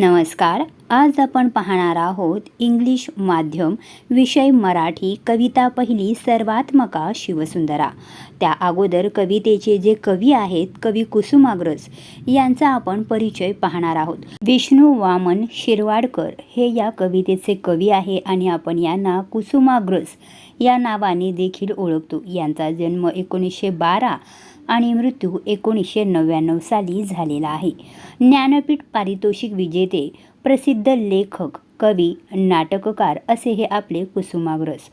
नमस्कार. आज आपण पाहणार आहोत इंग्लिश माध्यम विषय मराठी कविता पहिली सर्वात्मका शिवसुंदरा. त्या अगोदर कवितेचे जे कवी आहेत कवी कुसुमाग्रज यांचा आपण परिचय पाहणार आहोत. विष्णू वामन शिरवाडकर हे या कवितेचे कवी आहे आणि आपण यांना कुसुमाग्रज या नावाने देखील ओळखतो. यांचा जन्म एकोणीसशे बारा आणि मृत्यू एकोणीसशे नव्याण्णव साली झालेला आहे. ज्ञानपीठ पारितोषिक विजेते प्रसिद्ध लेखक कवी नाटककार असे हे आपले कुसुमाग्रज.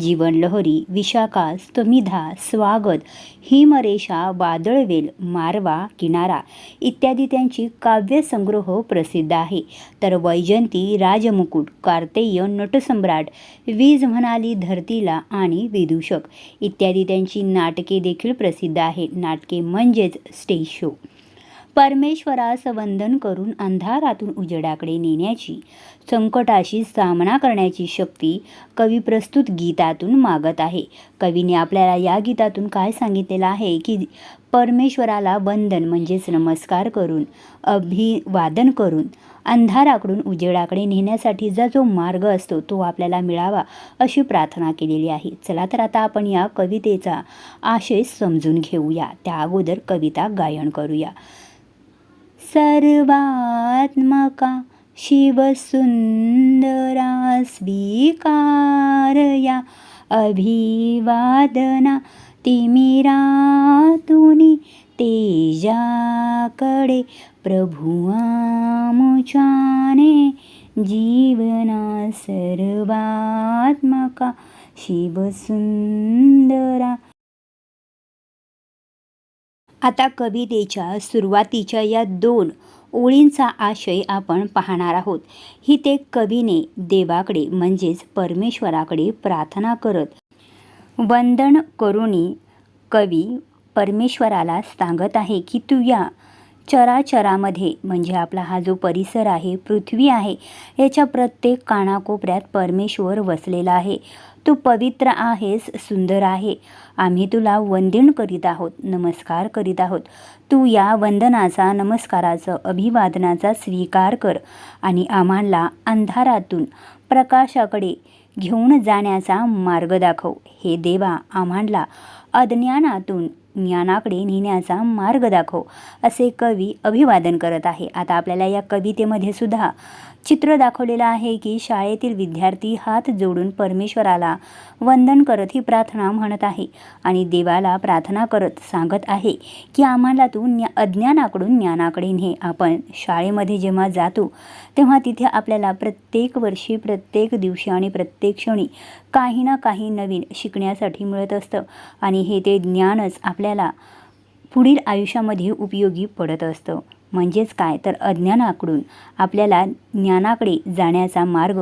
जीवनलहरी विशाखा स्तमिधा स्वागत हिमरेषा वादळवेल मारवा किनारा इत्यादी त्यांची काव्यसंग्रह प्रसिद्ध आहे. तर वैजंती राजमुकुट कार्तेय नटसम्राट वीज म्हणाली धरतीला आणि विदूषक इत्यादी त्यांची नाटके देखील प्रसिद्ध आहेत नाटके म्हणजेच स्टेज शो. परमेश्वरास वंदन करून अंधारातून उजेडाकडे नेण्याची संकटाशी सामना करण्याची शक्ती कवी प्रस्तुत गीतातून मागत आहे. कवीने आपल्याला या गीतातून काय सांगितलेलं आहे की परमेश्वराला वंदन म्हणजेच नमस्कार करून अभिवादन करून अंधाराकडून उजेडाकडे नेण्यासाठीचा जो मार्ग असतो तो आपल्याला मिळावा अशी प्रार्थना केलेली आहे. चला तर आता आपण या कवितेचा आशय समजून घेऊया. त्या अगोदर कविता गायन करूया. सर्वात्मका शिवसुन्दरा स्वीकारया अभिवादना तिमिरातुनी तेजाकडे प्रभुआमुचाने जीवना सर्वात्मका शिवसुंदरा आता कवितेच्या सुरुवातीच्या या दोन ओळींचा आशय आपण पाहणार आहोत. ही ते कवीने देवाकडे म्हणजेच परमेश्वराकडे प्रार्थना करत वंदन करुणी कवी परमेश्वराला सांगत आहे की तू या चराचरामध्ये म्हणजे आपला हा जो परिसर आहे पृथ्वी आहे याच्या प्रत्येक कानाकोपऱ्यात परमेश्वर वसलेला आहे. तू पवित्र आहेस सुंदर आहे. आम्ही तुला वंदन करीत आहोत नमस्कार करीत आहोत. तू या वंदनाचा नमस्काराचं अभिवादनाचा स्वीकार कर आणि आम्हाला अंधारातून प्रकाशाकडे घेऊन जाण्याचा मार्ग दाखव. हे देवा आम्हाला अज्ञानातून ज्ञानाकडे नेण्याचा मार्ग दाखव असे कवी अभिवादन करत आहे. आता आपल्याला या कवितेमध्ये सुद्धा चित्र दाखवलेलं आहे की शाळेतील विद्यार्थी हात जोडून परमेश्वराला वंदन करत ही प्रार्थना म्हणत आहे आणि देवाला प्रार्थना करत सांगत आहे की आम्हाला तू ज्ञा अज्ञानाकडून ज्ञानाकडे ने. आपण शाळेमध्ये जेव्हा जातो तेव्हा तिथे आपल्याला प्रत्येक वर्षी प्रत्येक दिवशी आणि प्रत्येक क्षणी काही ना काही नवीन शिकण्यासाठी मिळत असतं आणि हे ते ज्ञानच आपल्या आपल्याला पुढील आयुष्यामध्ये उपयोगी पडत असतं. म्हणजेच काय? तर अज्ञानाकडून आपल्याला ज्ञानाकडे जाण्याचा मार्ग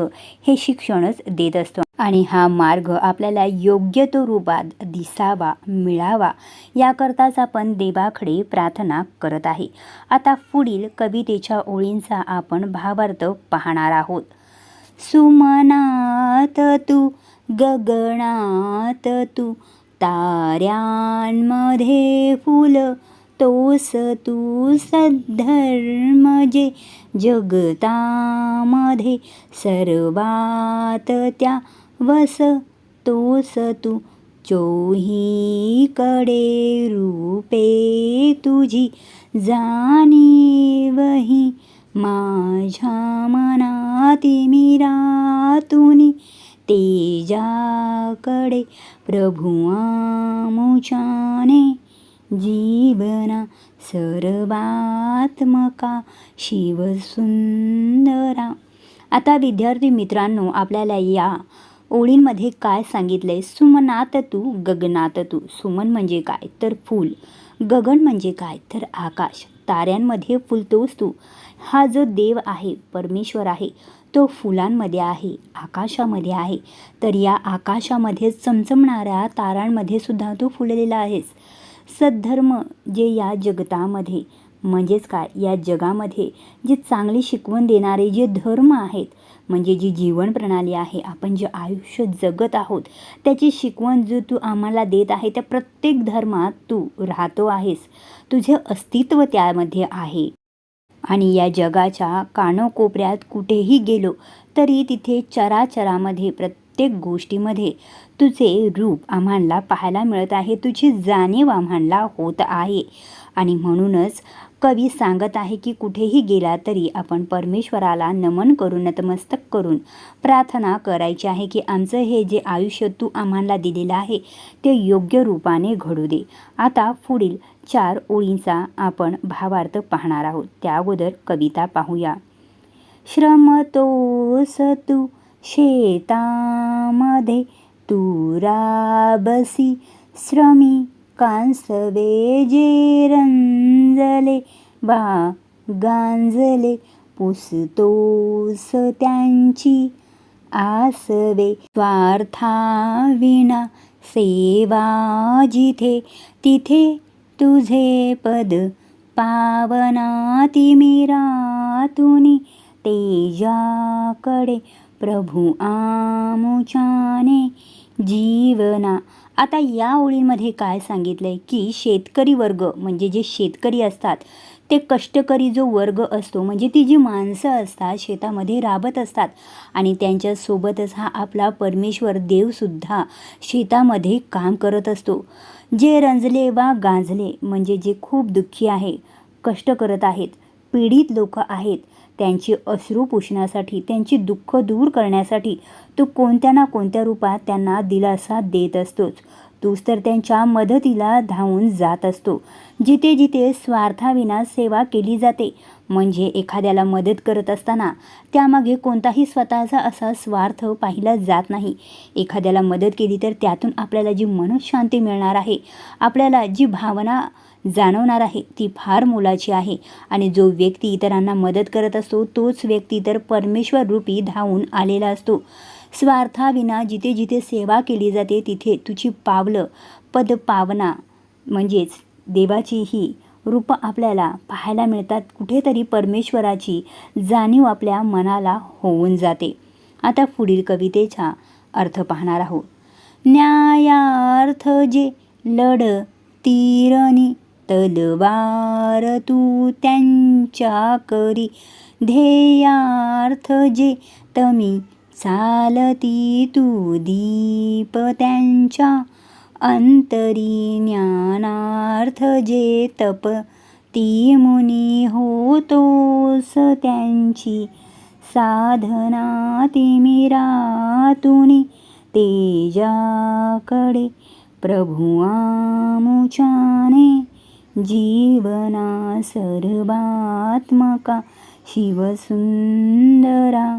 हे शिक्षणच देत असतो. आणि हा मार्ग आपल्याला योग्य तो रूपात दिसावा मिळावा याकरताच आपण देवाकडे प्रार्थना करत आहे. आता पुढील कवितेच्या ओळींचा आपण भावार्थ पाहणार आहोत. सुमनात तू गगनात तू ताऱ्यांमध्ये फुल तोस तू सद्धर्म जे जगतामध्ये सर्वात त्या वस तोस तू चोहीकडे रूपे तुझी जाणीवही. माझ्या मनाती कडे तेजाकडे प्रभुआमुचाने जीवना सर्वात्मका शिवसुंदरा। आता विद्यार्थी मित्रांनो आपल्याला या ओळींमध्ये काय सांगितलंय? सुमनात तू गगनात तू. सुमन म्हणजे काय? तर फूल. गगन म्हणजे काय? तर आकाश. ताऱ्यांमध्ये फुलतोस तू. हा जो देव आहे परमेश्वर आहे तो फुलांमध्ये आहे आकाशामध्ये आहे. तर या आकाशामध्ये चमचमणाऱ्या तारांमध्ये सुद्धा तू फुललेला आहेस. सद्धर्म जे या जगतामध्ये म्हणजेच काय या जगामध्ये जे चांगली शिकवण देणारे जे धर्म आहेत म्हणजे जी जीवन प्रणाली आहे आपण जे आयुष्य जगत आहोत त्याची शिकवण जो तू आम्हाला देत आहे त्या प्रत्येक धर्मात तू राहतो आहेस. तुझे अस्तित्व त्यामध्ये आहे. आणि या जगाच्या कानोकोपऱ्यात कुठेही गेलो तरी तिथे चराचरामध्ये प्रत्येक गोष्टीमध्ये तुझे रूप आम्हाला पाहायला मिळत आहे तुझी जाणीव आम्हाला होत आहे. आणि म्हणूनच कवी सांगत आहे की कुठेही गेला तरी आपण परमेश्वराला नमन करून नतमस्तक करून प्रार्थना करायची आहे की आमचं हे जे आयुष्य तू आम्हाला दिलेलं आहे ते योग्य रूपाने घडू दे. आता पुढील चार ओळींचा आपण भावार्थ पाहणार आहोत. त्या अगोदर कविता पाहूया. श्रमतोस तू शेतामध्ये तुरा बसी श्रमी कांसवे जे रंजले बा गांजले पुसतोस त्यांची आसवे स्वार्थाविना सेवा जिथे तिथे तुझे पद पावना मीरातुनी तेजाकडे प्रभू आमुचाने जीवना. आता या ओळींमध्ये काय सांगितलंय की शेतकरी वर्ग म्हणजे जे शेतकरी असतात ते कष्टकरी जो वर्ग असतो म्हणजे ती जी माणसं असतात शेतामध्ये राबत असतात आणि त्यांच्यासोबतच हा आपला परमेश्वर देवसुद्धा शेतामध्ये काम करत असतो. जे रंजले वा गांजले म्हणजे जे खूप दुःखी आहे कष्ट करत आहेत पीडित लोक आहेत त्यांचे अश्रू पुसण्यासाठी त्यांची दुःख दूर करण्यासाठी तू कोणत्या ना कोणत्या रूपात त्यांना दिलासा देत असतोच. तूच तर त्यांच्या मदतीला धावून जात असतो. जिथे जिथे स्वार्थाविना सेवा केली जाते म्हणजे एखाद्याला मदत करत असताना त्यामागे कोणताही स्वतःचा असा स्वार्थ पाहिला जात नाही. एखाद्याला मदत केली तर त्यातून आपल्याला जी मनशांती मिळणार आहे आपल्याला जी भावना जाणवणार आहे ती फार मोलाची आहे. आणि जो व्यक्ती इतरांना मदत करत असतो तोच व्यक्ती तर परमेश्वर रूपी धावून आलेला असतो. स्वार्थाविना जिथे जिथे सेवा केली जाते तिथे तुझी पावलं पदपावना म्हणजेच देवाची ही रूपं आपल्याला पाहायला मिळतात. कुठेतरी परमेश्वराची जाणीव आपल्या मनाला होऊन जाते. आता पुढील कवितेचा अर्थ पाहणार आहोत. न्यायार्थ जे लढ तीरणी तलवार तू त्यांच्या करी. ध्येयार्थ जे तमी चालती तू दीप त्यांच्या अंतरी ज्ञानार्थ जे तप ती मुनी होतोस त्यांची साधना तिमिरातुनी तेजाकडे प्रभू आमुचाने जीवना सर्वात्मका शिवसुंदरा.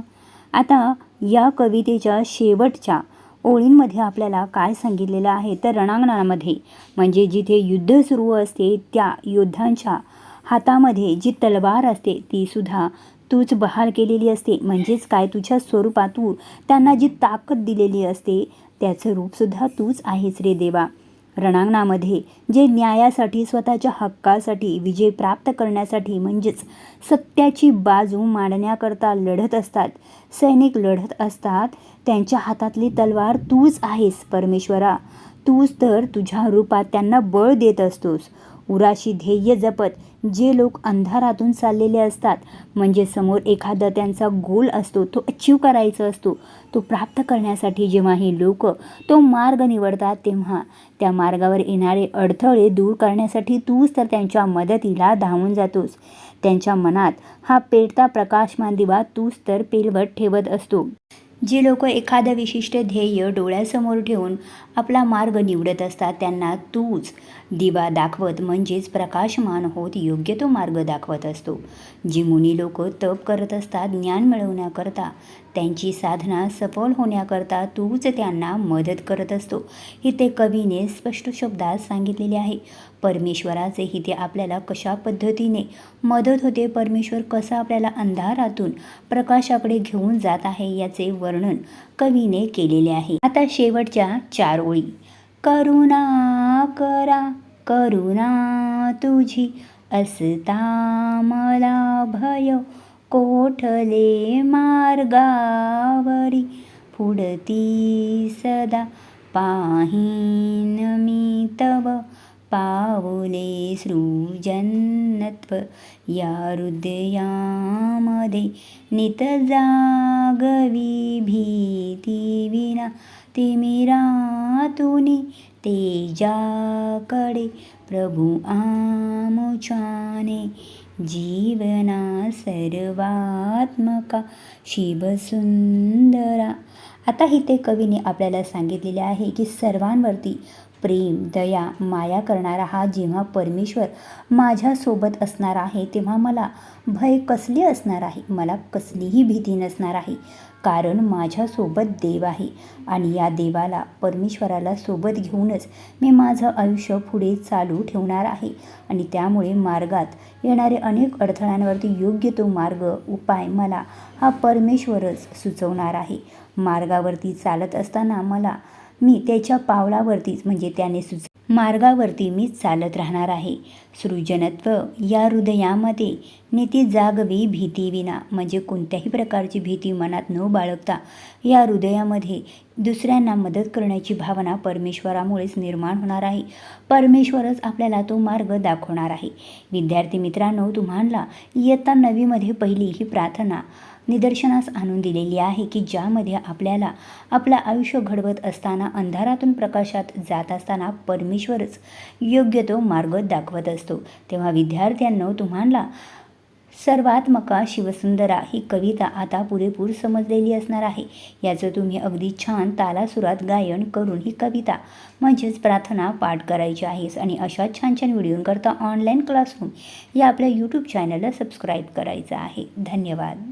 आता या कवितेच्या शेवटच्या ओळींमध्ये आपल्याला काय सांगितलेलं आहे? तर रणांगणामध्ये म्हणजे जिथे युद्ध सुरू असते त्या योद्ध्यांच्या हातामध्ये जी तलवार असते तीसुद्धा तूच बहाल केलेली असते. म्हणजेच काय? तुझ्या स्वरूपातून त्यांना जी ताकद दिलेली असते त्याचं रूपसुद्धा तूच आहेस रे देवा. रणांगणामध्ये जे न्यायासाठी स्वतःच्या हक्कासाठी विजय प्राप्त करण्यासाठी म्हणजेच सत्याची बाजू मांडण्याकरता लढत असतात. सैनिक लढत असतात. त्यांच्या हातातली तलवार तूच आहेस परमेश्वरा. तूच तर तुझ्या रूपात त्यांना बळ देत असतोस. उराशी ध्येय जपत जे लोक अंधारातून चाललेले असतात म्हणजे समोर एखादा त्यांचा गोल असतो तो अचीव करायचा असतो तो प्राप्त करण्यासाठी जेव्हा हे लोक तो मार्ग निवडतात तेव्हा त्या मार्गावर येणारे अडथळे दूर करण्यासाठी तूच तर त्यांच्या मदतीला धावून जातोस. त्यांच्या मनात हा पेटता प्रकाशमान दिवा तूच तर पेलवत ठेवत असतो. जे लोक एखादं विशिष्ट ध्येय डोळ्यासमोर ठेवून आपला मार्ग निवडत असतात त्यांना तूच दिवा दाखवत म्हणजेच प्रकाशमान होत योग्य तो मार्ग दाखवत असतो. जी मुनी लोक तप करत असतात ज्ञान मिळवण्याकरता त्यांची साधना सफल होण्याकरता तूच त्यांना मदत करत असतो. हे ते कवीने स्पष्ट शब्दात सांगितलेले आहे परमेश्वराचे हिते आपल्याला कशा पद्धतीने मदत होते? परमेश्वर कसा आपल्याला अंधारातून प्रकाशाकडे घेऊन जात आहे याचे वर्णन कवीने केलेले आहे. आता शेवटच्या चार ओळी करुणा करा करुणा तुझी. असता मला भय कोठले मार्गावरी. फुडती सदा पाहीन मी तव. पावले सृजनत्व या हृदयामध्ये. नित जागवी भीती विना तिमिरातुनी तेजाकडे प्रभु आमुचाने जीवना सर्वात्मका शिवसुंदरा. आता इथे कवीने आपल्याला सांगितलेले आहे की सर्वांवरती प्रेम दया माया करणारा हा जेव्हा परमेश्वर माझ्यासोबत असणार आहे तेव्हा मला भय कसले असणार आहे? मला कसलीही भीती नसणार आहे. कारण माझ्यासोबत देव आहे आणि या देवाला परमेश्वराला सोबत घेऊनच मी माझं आयुष्य पुढे चालू ठेवणार आहे. आणि त्यामुळे मार्गात येणारे अनेक अडथळ्यांवरती योग्य तो मार्ग उपाय मला हा परमेश्वरच सुचवणार आहे. मार्गावरती चालत असताना मला मी त्याच्या पावलावरतीच म्हणजे त्याने सुच मार्गावरती मी चालत राहणार आहे. सृजनत्व या हृदयामध्ये नेती जागवी भीतीविना म्हणजे कोणत्याही प्रकारची भीती मनात न बाळगता या हृदयामध्ये दुसऱ्यांना मदत करण्याची भावना परमेश्वरामुळेच निर्माण होणार आहे. परमेश्वरच आपल्याला तो मार्ग दाखवणार आहे. विद्यार्थी मित्रांनो तुम्हाला इयत्ता नवीमध्ये पहिली ही प्रार्थना निदर्शनास आणून दिलेली आहे की ज्यामध्ये आपल्याला आपलं आयुष्य घडवत असताना अंधारातून प्रकाशात जात असताना परमेश्वरच योग्य तो मार्ग दाखवत असतो. तेव्हा विद्यार्थ्यांनो तुम्हाला सर्वात्मका शिवसुंदरा ही कविता आता पुरेपूर समजलेली असणार आहे. याचं तुम्ही अगदी छान तालासुरात गायन करून ही कविता म्हणजेच प्रार्थना पाठ करायची आहेस आणि अशा छान छान व्हिडिओंकरता ऑनलाईन क्लासरूम या आपल्या यूट्यूब चॅनलला सबस्क्राईब करायचं आहे. धन्यवाद.